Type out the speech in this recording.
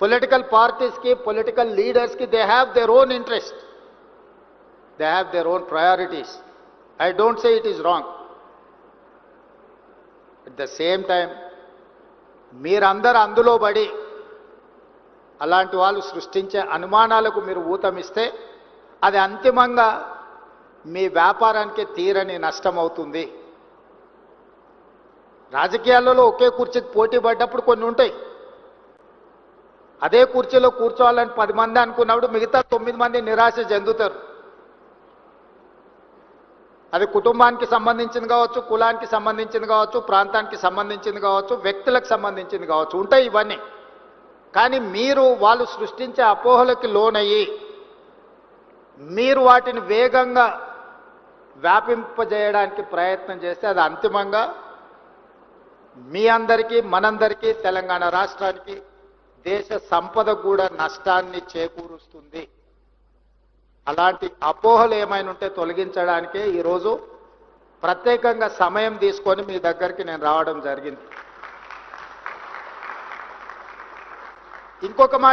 Political పార్టీస్కి political లీడర్స్కి they have their own interest they have their own priorities I don't say it is wrong at the same time మీరందరూ అందులో పడి అలాంటి వాళ్ళు సృష్టించే అనుమానాలకు మీరు ఊతమిస్తే అది అంతిమంగా మీ వ్యాపారానికి తీరని నష్టం అవుతుంది. రాజకీయాలలో ఒకే కుర్చీకి పోటీ పడ్డప్పుడు కొన్ని ఉంటాయి. అదే కుర్చీలో కూర్చోవాలని పది మంది అనుకున్నప్పుడు మిగతా తొమ్మిది మంది నిరాశ చెందుతారు. అది కుటుంబానికి సంబంధించింది కావచ్చు కులానికి సంబంధించింది కావచ్చు ప్రాంతానికి సంబంధించింది కావచ్చు వ్యక్తులకు సంబంధించింది కావచ్చు ఉంటాయి ఇవన్నీ. కానీ మీరు వాళ్ళు సృష్టించే అపోహలకి లోనయ్యి మీరు వాటిని వేగంగా వ్యాపింపజేయడానికి ప్రయత్నం చేస్తే అది అంతిమంగా మీ అందరికీ మనందరికీ తెలంగాణ రాష్ట్రానికి దేశ సంపద కూడా నష్టాన్ని చేకూరుస్తుంది. అలాంటి అపోహలు ఏమైనా ఉంటే తొలగించడానికే ఈరోజు ప్రత్యేకంగా సమయం తీసుకొని మీ దగ్గరికి నేను రావడం జరిగింది. ఇంకొక మాట